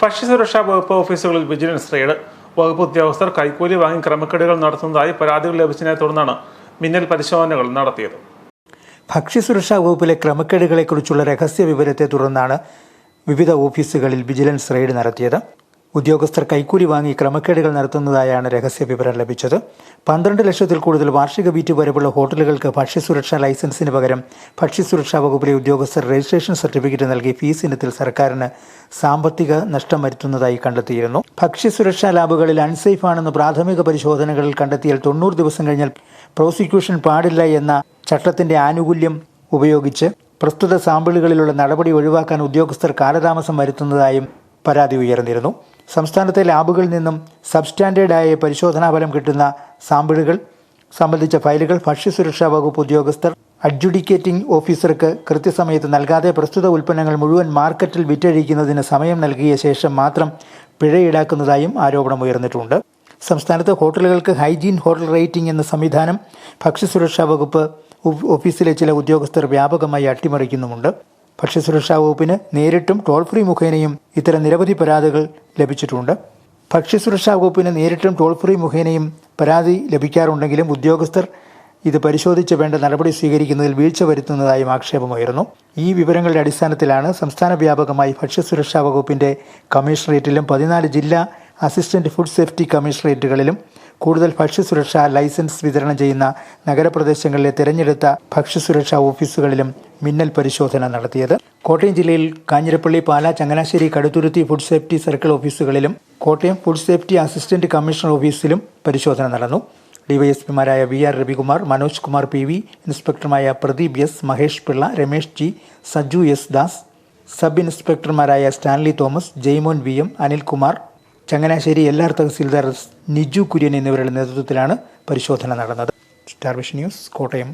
ഭക്ഷ്യസുരക്ഷാ വകുപ്പ് ഓഫീസുകളിൽ വിജിലൻസ് റെയ്ഡ്. വകുപ്പ് ഉദ്യോഗസ്ഥർ കൈക്കൂലി വാങ്ങി ക്രമക്കേടുകൾ നടത്തുന്നതായി പരാതികൾ ലഭിച്ചതിനെ തുടർന്നാണ് മിന്നൽ പരിശോധനകൾ നടത്തിയത്. ഭക്ഷ്യസുരക്ഷാ വകുപ്പിലെ ക്രമക്കേടുകളെക്കുറിച്ചുള്ള രഹസ്യ വിവരത്തെ തുടർന്നാണ് വിവിധ ഓഫീസുകളിൽ വിജിലൻസ് റെയ്ഡ് നടത്തിയത്. ഉദ്യോഗസ്ഥർ കൈക്കൂലി വാങ്ങി ക്രമക്കേടുകൾ നടത്തുന്നതായാണ് രഹസ്യ വിവരം ലഭിച്ചത്. പന്ത്രണ്ട് ലക്ഷത്തിൽ കൂടുതൽ വാർഷിക വീറ്റ് വരവുള്ള ഹോട്ടലുകൾക്ക് ഭക്ഷ്യസുരക്ഷാ ലൈസൻസിന് പകരം ഭക്ഷ്യസുരക്ഷാ വകുപ്പിലെ ഉദ്യോഗസ്ഥർ രജിസ്ട്രേഷൻ സർട്ടിഫിക്കറ്റ് നൽകി ഫീസ് ഇനത്തിൽ സർക്കാരിന് സാമ്പത്തിക നഷ്ടം വരുത്തുന്നതായി കണ്ടെത്തിയിരുന്നു. ഭക്ഷ്യസുരക്ഷാ ലാബുകളിൽ അൺസേഫ് ആണെന്ന് പ്രാഥമിക പരിശോധനകളിൽ കണ്ടെത്തിയാൽ തൊണ്ണൂറ് ദിവസം കഴിഞ്ഞാൽ പ്രോസിക്യൂഷൻ പാടില്ല എന്ന ചട്ടത്തിന്റെ ആനുകൂല്യം ഉപയോഗിച്ച് പ്രസ്തുത സാമ്പിളുകളിലുള്ള നടപടി ഒഴിവാക്കാൻ ഉദ്യോഗസ്ഥർ കാലതാമസം വരുത്തുന്നതായും പരാതി ഉയർന്നിരുന്നു. സംസ്ഥാനത്തെ ലാബുകളിൽ നിന്നും സബ്സ്റ്റാൻഡേർഡായ പരിശോധനാ ഫലം കിട്ടുന്ന സാമ്പിളുകൾ സംബന്ധിച്ച ഫയലുകൾ ഭക്ഷ്യസുരക്ഷാ വകുപ്പ് ഉദ്യോഗസ്ഥർ അഡ്ജുഡിക്കേറ്റിംഗ് ഓഫീസർക്ക് കൃത്യസമയത്ത് നൽകാതെ പ്രസ്തുത ഉൽപ്പന്നങ്ങൾ മുഴുവൻ മാർക്കറ്റിൽ വിറ്റഴിക്കുന്നതിന് സമയം നൽകിയ ശേഷം മാത്രം പിഴ ഈടാക്കുന്നതായും ആരോപണമുയർന്നിട്ടുണ്ട് സംസ്ഥാനത്ത് ഹോട്ടലുകൾക്ക് ഹൈജീൻ ഹോട്ടൽ റേറ്റിംഗ് എന്ന സംവിധാനം ഭക്ഷ്യസുരക്ഷാ വകുപ്പ് ഓഫീസിലെ ചില ഉദ്യോഗസ്ഥർ വ്യാപകമായി അട്ടിമറിക്കുന്നുമുണ്ട്. ഭക്ഷ്യസുരക്ഷാ വകുപ്പിന് നേരിട്ടും ടോൾ ഫ്രീ മുഖേനയും ഇത്തരം നിരവധി പരാതികൾ ലഭിച്ചിട്ടുണ്ട്. ഭക്ഷ്യസുരക്ഷാ വകുപ്പിന് നേരിട്ടും ടോൾ ഫ്രീ മുഖേനയും പരാതി ലഭിക്കാറുണ്ടെങ്കിലും ഉദ്യോഗസ്ഥർ ഇത് പരിശോധിച്ച് വേണ്ട നടപടി സ്വീകരിക്കുന്നതിൽ വീഴ്ച വരുത്തുന്നതായും ആക്ഷേപമുയർന്നു ഈ വിവരങ്ങളുടെ അടിസ്ഥാനത്തിലാണ് സംസ്ഥാന വ്യാപകമായി ഭക്ഷ്യസുരക്ഷാ വകുപ്പിന്റെ കമ്മീഷണറേറ്റിലും പതിനാല് ജില്ലാ അസിസ്റ്റന്റ് ഫുഡ് സേഫ്റ്റി കമ്മീഷണറേറ്റുകളിലും കൂടുതൽ ഭക്ഷ്യസുരക്ഷാ ലൈസൻസ് വിതരണം ചെയ്യുന്ന നഗരപ്രദേശങ്ങളിലെ തിരഞ്ഞെടുത്ത ഭക്ഷ്യസുരക്ഷാ ഓഫീസുകളിലും മിന്നൽ പരിശോധന നടത്തിയത്. കോട്ടയം ജില്ലയിൽ Kanjirappally Pala Changanassery Kaduthuruthy food safety circle ഓഫീസുകളിലും Kottayam food safety assistant commissioner ഓഫീസിലും പരിശോധന നടന്നു. ഡിവൈഎസ്പിമാരായ V R Ravikumar Manoj Kumar P V ഇൻസ്പെക്ടർമാരായ Pradeep S Mahesh Pillai Ramesh G Saju S Das sub ഇൻസ്പെക്ടർമാരായ Stanley Thomas Jaimon V M Anilkumar Changanassery R tahsildar Niju Kurian എന്നിവരുടെ നേതൃത്വത്തിലാണ് പരിശോധന നടന്നത്. Star Vision News Kottayam.